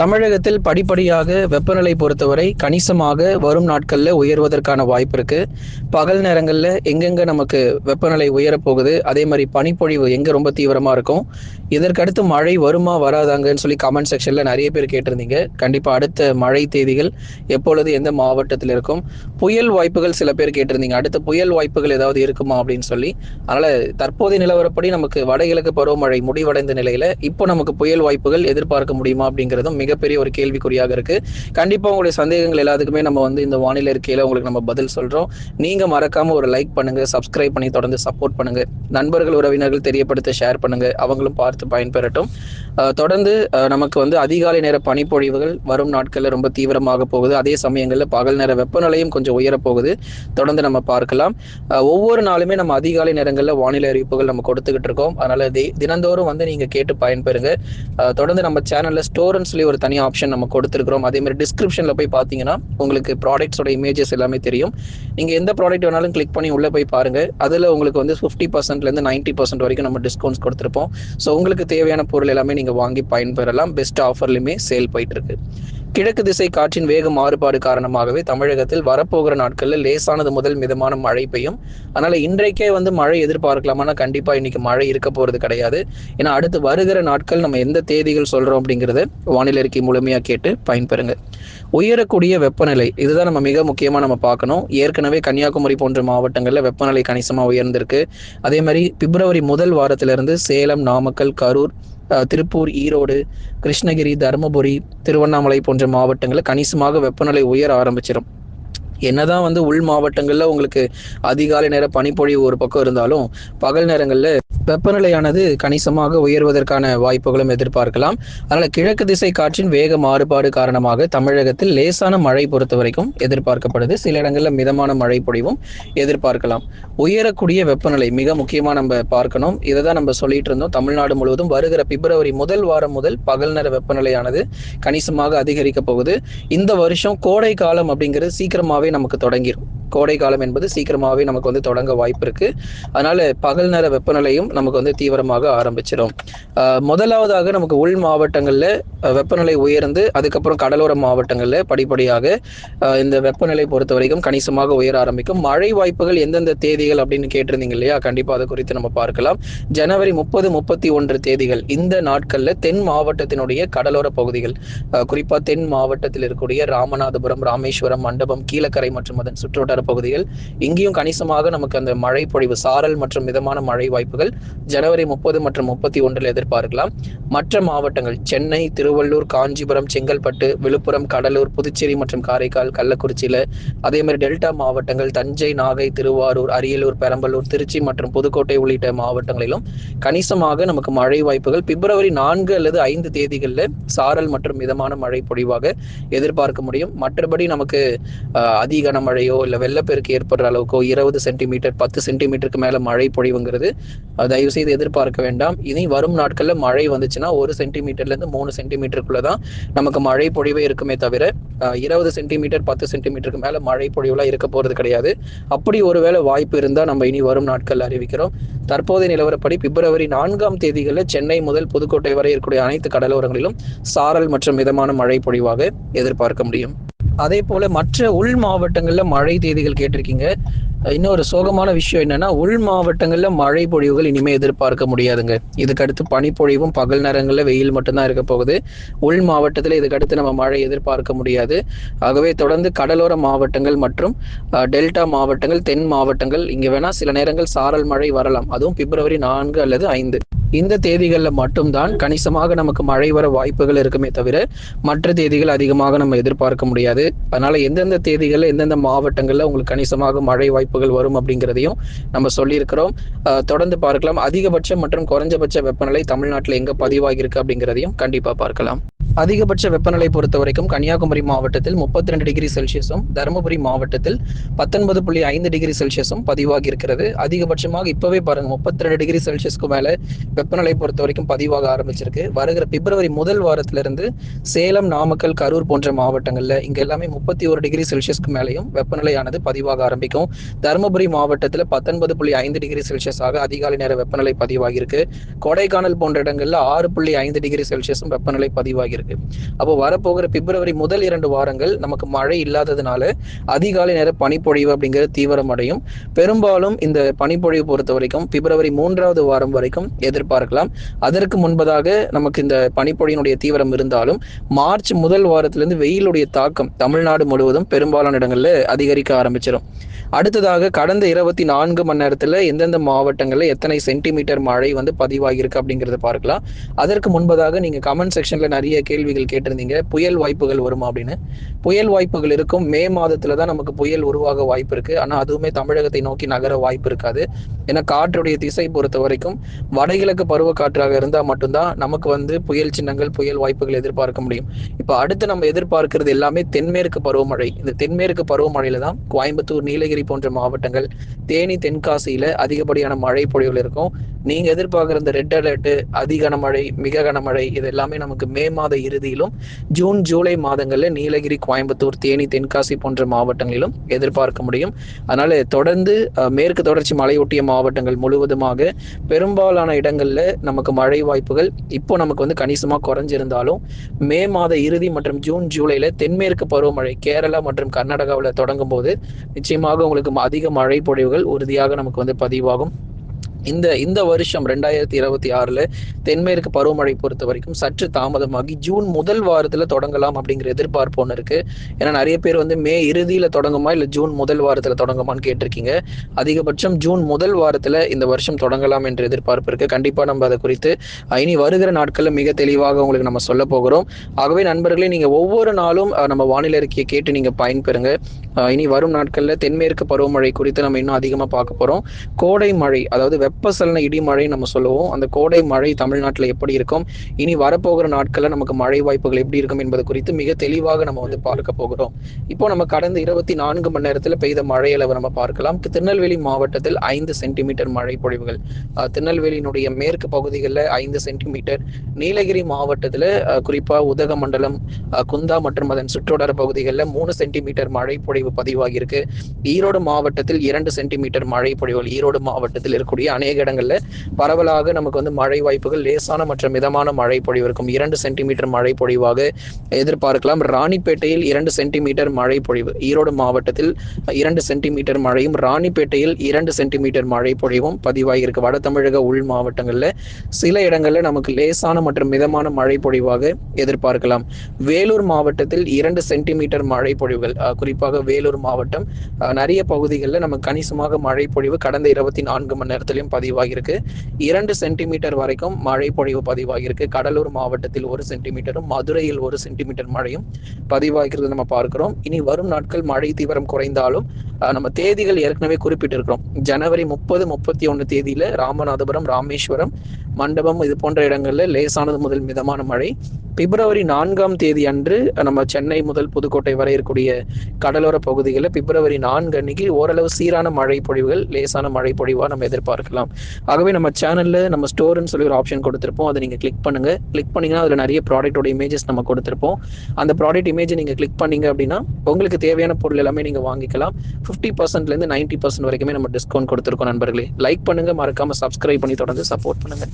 தமிழகத்தில் படிப்படியாக வெப்பநிலை பொறுத்தவரை கணிசமாக வரும் நாட்களில் உயர்வதற்கான வாய்ப்பு இருக்கு. பகல் நேரங்களில் எங்கெங்க நமக்கு வெப்பநிலை உயரப்போகுது அதே மாதிரி பனிப்பொழிவு எங்கே ரொம்ப தீவிரமாக இருக்கும் இதற்கடுத்து மழை வருமா வராதாங்கன்னு சொல்லி கமெண்ட் செக்ஷனில் நிறைய பேர் கேட்டிருந்தீங்க. கண்டிப்பாக அடுத்த மழை தேதிகள் எப்பொழுது எந்த மாவட்டத்தில் இருக்கும் புயல் வாய்ப்புகள் சில பேர் கேட்டிருந்தீங்க. அடுத்த புயல் வாய்ப்புகள் ஏதாவது இருக்குமா அப்படின்னு சொல்லி அதனால் தற்போதைய நிலவரப்படி நமக்கு வடகிழக்கு பருவமழை முடிவடைந்த நிலையில் இப்போ நமக்கு புயல் வாய்ப்புகள் எதிர்பார்க்க முடியுமா அப்படிங்கிறதும் மிக மிகப்பெரிய ஒரு கேள்விக்குறியாக இருக்கு. கண்டிப்பாக உங்களுடைய சந்தேகங்கள் எல்லாத்துக்குமே நம்ம வந்து இந்த வானிலை இருக்கையில் உங்களுக்கு நம்ம பதில் சொல்கிறோம் நீங்கள் மறக்காம ஒரு லைக் பண்ணுங்க சப்ஸ்கிரைப் பண்ணி தொடர்ந்து சப்போர்ட் பண்ணுங்க. நண்பர்கள் உறவினர்கள் தெரியப்படுத்த ஷேர் பண்ணுங்க. அவங்களும் பார்த்து பயன்பெறட்டும். தொடர்ந்து நமக்கு வந்து அதிகாலை நேர பனிப்பொழிவுகள் வரும் நாட்களில் ரொம்ப தீவிரமாக போகுது. அதே சமயங்களில் பகல் நேர வெப்பநிலையும் கொஞ்சம் உயரப்போகுது. தொடர்ந்து நம்ம பார்க்கலாம். ஒவ்வொரு நாளுமே நம்ம அதிகாலை நேரங்களில் வானிலை அறிவிப்புகள் நம்ம கொடுத்துக்கிட்டு இருக்கோம். அதனால தினந்தோறும் வந்து நீங்க கேட்டு பயன்பெறுங்க. தொடர்ந்து நம்ம சேனல்ல ஸ்டோர்னு சொல்லி ஒரு தனி ஆப்ஷன் நம்ம கொடுத்துருக்கிறோம். அதே மாதிரி டிஸ்கிரிப்ஷன்ல போய் பார்த்தீங்கன்னா உங்களுக்கு ப்ராடக்ட்ஸோட இமேஜஸ் எல்லாமே தெரியும். நீங்க எந்த ப்ராடக்ட் வேணாலும் கிளிக் பண்ணி உள்ள போய் பாருங்க. அதுல உங்களுக்கு வந்து ஃபிஃப்டி பர்சன்ட்லேருந்து நைன்டி பர்சன்ட் வரைக்கும் நம்ம டிஸ்கவுண்ட்ஸ் கொடுத்துருப்போம். ஸோ உங்களுக்கு தேவையான பொருள் எல்லாமே நீங்க வாங்கி பயன்பெறலாம். பெஸ்ட் ஆஃபர்லையுமே சேல் போயிட்டு இருக்கு. கிழக்கு திசை காற்றின் வேக மாறுபாடு காரணமாகவே தமிழகத்தில் வரப்போகிற நாட்களில் லேசானது முதல் மிதமான மழை பெய்யும். அதனால இன்றைக்கே வந்து மழை எதிர்பார்க்கலாமானா கண்டிப்பா இன்னைக்கு மழை இருக்க போறது கிடையாது. ஏன்னா அடுத்து வருகிற நாட்கள் நம்ம எந்த தேதிகள் சொல்றோம் அப்படிங்கறத வானிலை அறிக்கை முழுமையா கேட்டு பயன்பெறுங்க. உயரக்கூடிய வெப்பநிலை இதுதான் நம்ம மிக முக்கியமா நம்ம பார்க்கணும். ஏற்கனவே கன்னியாகுமரி போன்ற மாவட்டங்கள்ல வெப்பநிலை கணிசமா உயர்ந்திருக்கு. அதே மாதிரி பிப்ரவரி முதல் வாரத்திலிருந்து சேலம் நாமக்கல் கரூர் திருப்பூர் ஈரோடு கிருஷ்ணகிரி தருமபுரி திருவண்ணாமலை போன்ற மாவட்டங்களில் கணிசமாக வெப்பநிலை உயர ஆரம்பிச்சிடும் என்னதான் வந்து உள் மாவட்டங்களில் உங்களுக்கு அதிகாலை நேர பனிப்பொழிவு ஒரு பக்கம் இருந்தாலும் பகல் நேரங்களில் வெப்பநிலையானது கணிசமாக உயர்வதற்கான வாய்ப்புகளும் எதிர்பார்க்கலாம். அதனால கிழக்கு திசை காற்றின் வேக மாறுபாடு காரணமாக தமிழகத்தில் லேசான மழை பொறுத்த வரைக்கும் எதிர்பார்க்கப்படுது. சில இடங்களில் மிதமான மழை பொழிவும் எதிர்பார்க்கலாம். உயரக்கூடிய வெப்பநிலை மிக முக்கியமா நம்ம பார்க்கணும். இதை தான் நம்ம சொல்லிட்டு இருந்தோம். தமிழ்நாடு முழுவதும் வருகிற பிப்ரவரி முதல் வாரம் முதல் பகல் நேர வெப்பநிலையானது கணிசமாக அதிகரிக்க போகுது. இந்த வருஷம் கோடை காலம் அப்படிங்கிறது நமக்கு தொடங்கிடும் கோடை காலம் என்பது சீக்கிரமாகவே நமக்கு வந்து தொடங்க வாய்ப்பு இருக்கு. அதனால பகல் நேர வெப்பநிலையும் நமக்கு வந்து தீவிரமாக ஆரம்பிச்சிடும் முதலாவதாக நமக்கு உள் மாவட்டங்களில் வெப்பநிலை உயர்ந்து அதுக்கப்புறம் கடலோர மாவட்டங்களில் படிப்படியாக இந்த வெப்பநிலை பொறுத்த வரைக்கும் கணிசமாக உயர ஆரம்பிக்கும். மழை வாய்ப்புகள் எந்தெந்த தேதிகள் அப்படின்னு கேட்டிருந்தீங்க இல்லையா? கண்டிப்பா அதை குறித்து நம்ம பார்க்கலாம். ஜனவரி முப்பது முப்பத்தி ஒன்று தேதிகள் இந்த நாட்கள்ல தென் மாவட்டத்தினுடைய கடலோர பகுதிகள் குறிப்பாக குறிப்பா தென் மாவட்டத்தில் இருக்கக்கூடிய ராமநாதபுரம் ராமேஸ்வரம் மண்டபம் கீழக்கரை மற்றும் அதன் சுற்றுவட்டார பகுதிகள் இங்கேயும் கணிசமாக நமக்கு அந்த மழை பொழிவு சாரல் மற்றும் மிதமான மழை வாய்ப்புகள் ஜனவரி முப்பது மற்றும் முப்பத்தி ஒன்றில் எதிர்பார்க்கலாம். மற்ற மாவட்டங்கள் சென்னை திருவள்ளூர் காஞ்சிபுரம் செங்கல்பட்டு விழுப்புரம் கடலூர் புதுச்சேரி மற்றும் காரைக்கால் கள்ளக்குறிச்சியில. அதே மாதிரி டெல்டா மாவட்டங்கள் தஞ்சை நாகை திருவாரூர் அரியலூர் பெரம்பலூர் திருச்சி மற்றும் புதுக்கோட்டை உள்ளிட்ட மாவட்டங்களிலும் கணிசமாக நமக்கு மழை வாய்ப்புகள் பிப்ரவரி நான்கு அல்லது ஐந்து தேதிகளில் சாரல் மற்றும் மிதமான மழை பொழிவாக எதிர்பார்க்க முடியும். மற்றபடி நமக்கு அதிக மழையோ கனமழையோ இல்லை வெள்ளப்பெருக்கு ஏற்படுற அளவுக்கோ இருபது சென்டிமீட்டர் பத்து சென்டிமீட்டருக்கு மேலே மழை பொழிவுங்கிறது தயவு செய்து எதிர்பார்க்க வேண்டாம். இனி வரும் நாட்களில் மழை வந்துச்சுன்னா ஒரு சென்டிமீட்டர்லேருந்து மூணு சென்டிமீட்டருக்குள்ள தான் நமக்கு மழை பொழிவே இருக்குமே தவிர இருபது சென்டிமீட்டர் பத்து சென்டிமீட்டருக்கு மேலே மழை பொழிவுலாம் இருக்க போகிறது கிடையாது. அப்படி ஒருவேளை வாய்ப்பு இருந்தால் நம்ம இனி வரும் நாட்கள் அறிவிக்கிறோம். தற்போதைய நிலவரப்படி பிப்ரவரி நான்காம் தேதிகளில் சென்னை முதல் புதுக்கோட்டை வரை இருக்கக்கூடிய அனைத்து கடலோரங்களிலும் சாரல் மற்றும் மிதமான மழை பொழிவாக எதிர்பார்க்க முடியும். அதே போல மற்ற உள் மாவட்டங்கள்ல மழை தேதிகள் கேட்டிருக்கீங்க. இன்னொரு சோகமான விஷயம் என்னன்னா உள் மாவட்டங்கள்ல மழை பொழிவுகள் இனிமே எதிர்பார்க்க முடியாதுங்க. இதுக்கடுத்து பனிப்பொழிவும் பகல் நேரங்கள்ல வெயில் மட்டும்தான் இருக்க போகுது. உள் மாவட்டத்துல இதுக்கடுத்து நம்ம மழை எதிர்பார்க்க முடியாது. ஆகவே தொடர்ந்து கடலோர மாவட்டங்கள் மற்றும் டெல்டா மாவட்டங்கள் தென் மாவட்டங்கள் இங்க வேணா சில நேரங்கள் சாரல் மழை வரலாம். அதுவும் பிப்ரவரி நான்கு அல்லது ஐந்து. இந்த தேதிகளில் மட்டும்தான் கணிசமாக நமக்கு மழை வர வாய்ப்புகள் இருக்குமே தவிர மற்ற தேதிகள் அதிகமாக நம்ம எதிர்பார்க்க முடியாது. அதனால எந்தெந்த தேதிகளில் எந்தெந்த மாவட்டங்களில் உங்களுக்கு கணிசமாக மழை வாய்ப்புகள் வரும் அப்படிங்கிறதையும் நம்ம சொல்லியிருக்கிறோம். தொடர்ந்து பார்க்கலாம். அதிகபட்ச மற்றும் குறைஞ்சபட்ச வெப்பநிலை தமிழ்நாட்டில் எங்க பதிவாகியிருக்கு அப்படிங்கிறதையும் கண்டிப்பாக பார்க்கலாம். அதிகபட்ச வெப்பநிலை பொறுத்த வரைக்கும் கன்னியாகுமரி மாவட்டத்தில் முப்பத்தி ரெண்டு டிகிரி செல்சியஸும் தருமபுரி மாவட்டத்தில் பத்தொன்பது புள்ளி ஐந்து டிகிரி செல்சியஸும் பதிவாகி இருக்கிறது. அதிகபட்சமாக இப்பவே பாருங்க முப்பத்தி ரெண்டு டிகிரி செல்சியஸ்க்கு மேல வெப்பநிலை பொறுத்த வரைக்கும் பதிவாக ஆரம்பிச்சிருக்கு. வருகிற பிப்ரவரி முதல் வாரத்திலிருந்து சேலம் நாமக்கல் கரூர் போன்ற மாவட்டங்கள்ல இங்க எல்லாமே முப்பத்தி ஒரு டிகிரி செல்சியஸ்க்கு மேலேயும் வெப்பநிலையானது பதிவாக ஆரம்பிக்கும். தருமபுரி மாவட்டத்தில் பத்தொன்பது புள்ளி ஐந்து டிகிரி செல்சியஸாக அதிகாலை நேர வெப்பநிலை பதிவாகி இருக்கு கொடைக்கானல் போன்ற இடங்கள்ல ஆறு புள்ளி ஐந்து டிகிரி செல்சியஸும் வெப்பநிலை பதிவாகி இருக்கு. அப்போ வரப்போகிற பிப்ரவரி முதல் இரண்டு வாரங்கள் நமக்கு மழை இல்லாததுனால அதிகாலை நேர பனிப்பொழிவு அப்படிங்கிறது தீவிரமடையும் பெரும்பாலும் இந்த பனிப்பொழிவு பொறுத்த வரைக்கும் பிப்ரவரி மூன்றாவது வாரம் வரைக்கும் எதிர்பார்க்கலாம். அதற்கு முன்பதாக நமக்கு இந்த பனிப்பொழியினுடைய தீவிரம் இருந்தாலும் மார்ச் முதல் வாரத்திலிருந்து வெயிலுடைய தாக்கம் தமிழ்நாடு முழுவதும் பெரும்பாலான இடங்கள்ல அதிகரிக்க ஆரம்பிச்சிடும் அடுத்ததாக கடந்த இருபத்தி நான்கு மணி நேரத்தில் எந்தெந்த மாவட்டங்களில் எத்தனை சென்டிமீட்டர் மழை வந்து பதிவாகியிருக்கு அப்படிங்கிறத பார்க்கலாம். அதற்கு முன்பதாக நீங்கள் கமெண்ட் செக்ஷனில் நிறைய கேள்விகள் கேட்டிருந்தீங்க. புயல் வாய்ப்புகள் வருமா அப்படின்னு? புயல் வாய்ப்புகள் இருக்கும். மே மாதத்தில் தான் நமக்கு புயல் உருவாக வாய்ப்பு இருக்குது ஆனால் அதுவுமே தமிழகத்தை நோக்கி நகர வாய்ப்பு இருக்காது. ஏன்னா காற்றுடைய திசை பொறுத்த வரைக்கும் வடகிழக்கு பருவ காற்றாக இருந்தால் மட்டும்தான் நமக்கு வந்து புயல் சின்னங்கள் புயல் வாய்ப்புகள் எதிர்பார்க்க முடியும். இப்போ அடுத்து நம்ம எதிர்பார்க்கிறது எல்லாமே தென்மேற்கு பருவமழை. இந்த தென்மேற்கு பருவமழையில தான் கோயம்புத்தூர் நீலகிரி போன்ற மாவட்டங்கள் தேனி தென்காசியில அதிகப்படியான மழை பொழிவுகள் இருக்கும். நீங்க எதிர்பார்க்குற இந்த ரெட் அலர்ட் அதி கனமழை மிக கனமழை இது எல்லாமே நமக்கு மே மாத இறுதியிலும் ஜூன் ஜூலை மாதங்களில் நீலகிரி கோயம்புத்தூர் தேனி தென்காசி போன்ற மாவட்டங்களிலும் எதிர்பார்க்க முடியும். அதனால தொடர்ந்து மேற்கு தொடர்ச்சி மலையொட்டிய மாவட்டங்கள் முழுவதுமாக பெரும்பாலான இடங்களில் நமக்கு மழை வாய்ப்புகள் இப்போ நமக்கு வந்து கணிசமாக குறைஞ்சிருந்தாலும் மே மாத இறுதி மற்றும் ஜூன் ஜூலையில் தென்மேற்கு பருவமழை கேரளா மற்றும் கர்நாடகாவில் தொடங்கும் போது நிச்சயமாக உங்களுக்கு அதிக மழை பொழிவுகள் உறுதியாக நமக்கு வந்து பதிவாகும். இந்த இந்த வருஷம் ரெண்டாயிரத்தி இருபத்தி ஆறுல தென்மேற்கு பருவமழை பொறுத்த வரைக்கும் சற்று தாமதமாகி ஜூன் முதல் வாரத்துல தொடங்கலாம் அப்படிங்கிற எதிர்பார்ப்பு ஒன்று இருக்கு. ஏன்னா நிறைய பேர் வந்து மே இறுதியில தொடங்குமா இல்ல ஜூன் முதல் வாரத்துல தொடங்குமான்னு கேட்டிருக்கீங்க. அதிகபட்சம் ஜூன் முதல் வாரத்துல இந்த வருஷம் தொடங்கலாம் என்ற எதிர்பார்ப்பு இருக்கு. கண்டிப்பா நம்ம அதை குறித்து இனி வருகிற நாட்கள்ல மிக தெளிவாக உங்களுக்கு நம்ம சொல்ல போகிறோம். ஆகவே நண்பர்களே நீங்க ஒவ்வொரு நாளும் நம்ம வானிலை அறிக்கையை கேட்டு நீங்க பயன்பெறுங்க. இனி வரும் நாட்கள்ல தென்மேற்கு பருவமழை குறித்து நம்ம இன்னும் அதிகமா பார்க்க போறோம். கோடை மழை அதாவது வெப்பசலன இடி மழை நம்ம சொல்லுவோம். அந்த கோடை மழை தமிழ்நாட்டில் எப்படி இருக்கும்? இனி வரப்போகிற நாட்களில் நமக்கு மழை வாய்ப்புகள் எப்படி இருக்கும் என்பது குறித்து மிக தெளிவாக நம்ம வந்து பார்க்க போகிறோம். இப்போ நம்ம கடந்த இருபத்தி நான்கு மணி நேரத்தில் பெய்த மழை அளவு நம்ம பார்க்கலாம். திருநெல்வேலி மாவட்டத்தில் ஐந்து சென்டிமீட்டர் மழை பொழிவுகள். திருநெல்வேலியினுடைய மேற்கு பகுதிகளில் ஐந்து சென்டிமீட்டர். நீலகிரி மாவட்டத்தில் குறிப்பாக உதகமண்டலம் குந்தா மற்றும் அதன் சுற்றுவட்டார பகுதிகளில் மூணு சென்டிமீட்டர் மழை பொழிவு பதிவாகியிருக்கு. ஈரோடு மாவட்டத்தில் இரண்டு சென்டிமீட்டர் மழை பொழிவுகள். ஈரோடு மாவட்டத்தில் இருக்கக்கூடிய அநேக இடங்கள்ல பரவலாக நமக்கு வந்து மழை வாய்ப்புகள் லேசான மற்றும் மிதமான மழை பொழிவு இருக்கும். இரண்டு சென்டிமீட்டர் மழை பொழிவாக எதிர்பார்க்கலாம். ராணிப்பேட்டையில் இரண்டு சென்டிமீட்டர் மழை பொழிவு. ஈரோடு மாவட்டத்தில் இரண்டு சென்டிமீட்டர் மழையும் ராணிப்பேட்டையில் இரண்டு சென்டிமீட்டர் மழை பொழிவும் பதிவாகியிருக்கு வட தமிழக உள் மாவட்டங்கள்ல சில இடங்கள்ல நமக்கு லேசான மற்றும் மிதமான மழை பொழிவாக எதிர்பார்க்கலாம். வேலூர் மாவட்டத்தில் இரண்டு சென்டிமீட்டர் மழை பொழிவுகள் குறிப்பாக வேலூர் மாவட்டம் நிறைய பகுதிகளில் நமக்கு கணிசமாக மழை பொழிவு கடந்த இருபத்தி நான்கு மணி நேரத்திலும் பதிவாகியிருக்கு. இரண்டு சென்டிமீட்டர் வரைக்கும் மழை பொழிவு பதிவாகியிருக்கு. கடலூர் மாவட்டத்தில் ஒரு சென்டிமீட்டரும் மதுரையில் ஒரு சென்டிமீட்டர் மழையும் பதிவாகிறது நம்ம பார்க்கிறோம். இனி வரும் நாட்கள் மழை தீவிரம் குறைந்தாலும் நம்ம தேதிகள் ஏற்கனவே குறிப்பிட்டிருக்கிறோம். ஜனவரி முப்பது முப்பத்தி ஒன்று தேதியில ராமநாதபுரம் ராமேஸ்வரம் மண்டபம் இது போன்ற இடங்களில் லேசானது முதல் மிதமான மழை. பிப்ரவரி நான்காம் தேதி அன்று நம்ம சென்னை முதல் புதுக்கோட்டை வரை இருக்கக்கூடிய கடலோர பகுதிகளில் பிப்ரவரி நான்கு அன்னைக்கு ஓரளவு சீரான மழை பொழிவுகள் லேசான மழை பொழிவாக நம்ம எதிர்பார்க்கலாம். ஆகவே நம்ம சேனலில் நம்ம ஸ்டோர்னு சொல்லி ஒரு ஆப்ஷன் கொடுத்துருப்போம். அதை நீங்கள் கிளிக் பண்ணுங்க. கிளிக் பண்ணீங்கன்னா அதில் நிறைய ப்ராடக்டோட இமேஜஸ் நம்ம கொடுத்துருப்போம். அந்த ப்ராடக்ட் இமேஜை நீங்கள் கிளிக் பண்ணீங்க அப்படின்னா உங்களுக்கு தேவையான பொருள் எல்லாமே நீங்கள் வாங்கிக்கலாம். ஃபிஃப்டி பர்சன்ட்லேருந்து நைன்டி பர்சன்ட் வரைக்குமே நம்ம டிஸ்கவுண்ட் கொடுத்துருக்கோம் நண்பர்களே. லைக் பண்ணுங்கள் மறக்காமல் சப்ஸ்கிரைப் பண்ணி தொடர்ந்து சப்போர்ட் பண்ணுங்கள்